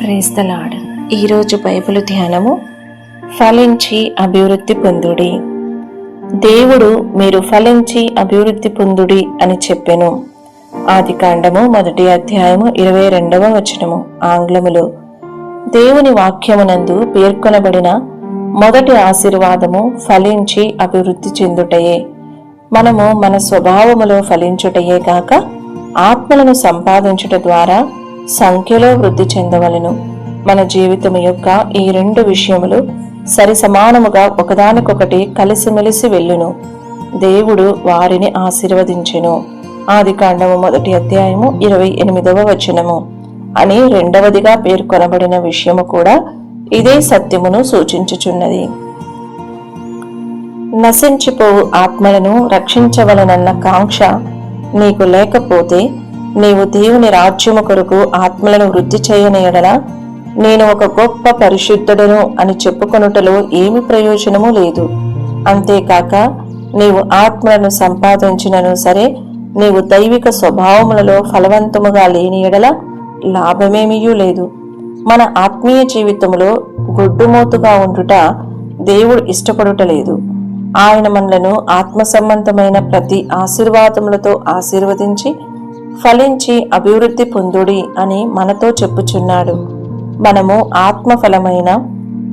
Praise the Lord ఈరోజు Bible ధ్యానము ఫలించి అభివృద్ధి పొందుడి. దేవుడు మీరు ఫలించి అభివృద్ధి పొందుడి అని చెప్పెను. ఆది కాండము మొదటి అధ్యాయము ఇరవై రెండవ వచనము ఆంగ్లములో. దేవుని వాక్యమునందు పేర్కొనబడిన మొదటి ఆశీర్వాదము ఫలించి అభివృద్ధి చెందుటయే. మనము మన స్వభావములో ఫలించుటయే కాక ఆత్మలను సంపాదించుట ద్వారా సంఖ్యలో వృద్ధి చెందవలను. మన జీవితం యొక్క ఈ రెండు విషయములు సరి సమానముగా ఒకదానికొకటి కలిసిమెలిసి వెళ్ళును. దేవుడు వారిని ఆశీర్వదించెను. ఆది కాండము మొదటి అధ్యాయము ఇరవై ఎనిమిదవ వచనము. అని రెండవదిగా పేర్కొనబడిన విషయము కూడా ఇదే సత్యమును సూచించుచున్నది. నశించిపోవు ఆత్మలను రక్షించవలనన్న కాంక్ష నీకు లేకపోతే నీవు దేవుని రాజ్యము కొరకు ఆత్మలను వృద్ధి చేయని నేను ఒక గొప్ప పరిశుద్ధుడను అని చెప్పుకొనుటలో ఏమి ప్రయోజనము లేదు. అంతేకాక నీవు ఆత్మలను సంపాదించినను సరే నీవు దైవిక స్వభావములలో ఫలవంతముగా లేని ఎడల లాభమేమీయూ లేదు. మన ఆత్మీయ జీవితంలో గొడ్డుమోతుగా ఉండుట దేవుడు ఇష్టపడుటలేదు ఆయన మనలను ఆత్మ సంబంధమైన ప్రతి ఆశీర్వాదములతో ఆశీర్వదించి ఫలించి అభివృద్ధి పొందుడి అని మనతో చెప్పుచున్నాడు. మనము ఆత్మఫలమైన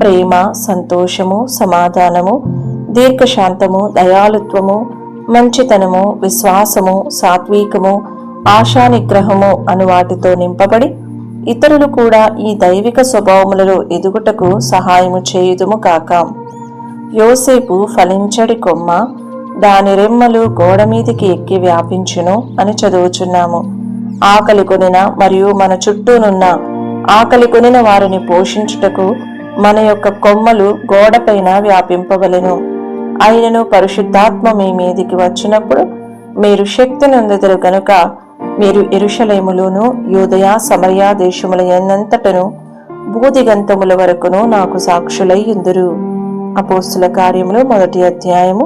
ప్రేమ సంతోషము సమాధానము దీర్ఘశాంతము దయాలుత్వము మంచితనము విశ్వాసము సాత్వికము ఆశానిగ్రహము అను వాటితో నింపబడి ఇతరులు కూడా ఈ దైవిక స్వభావములలో ఎదుగుటకు సహాయము చేయుదుము కాక. యోసేపు ఫలించడి కొమ్మ దాని రెమ్మలు గోడ మీదికి ఎక్కి వ్యాపించును అని చదువుచున్నాము. ఆకలి కొనిన మరియు మన చుట్టూనున్న ఆకలి కొనిన వారిని పోషించుటకు మన యొక్క కొమ్మలు గోడపైన వ్యాపింపవలెను. ఆయనను పరిశుద్ధాత్మ మీ మీదికి వచ్చినప్పుడు మీరు శక్తి నొందెదరు గనుక మీరు ఎరుషలేములోను యూదయ సమయ దేశముల ఎన్నంతటను బూదిగంతముల వరకును నాకు సాక్షులై ఇందురు అపోస్తుల కార్యములు మొదటి అధ్యాయము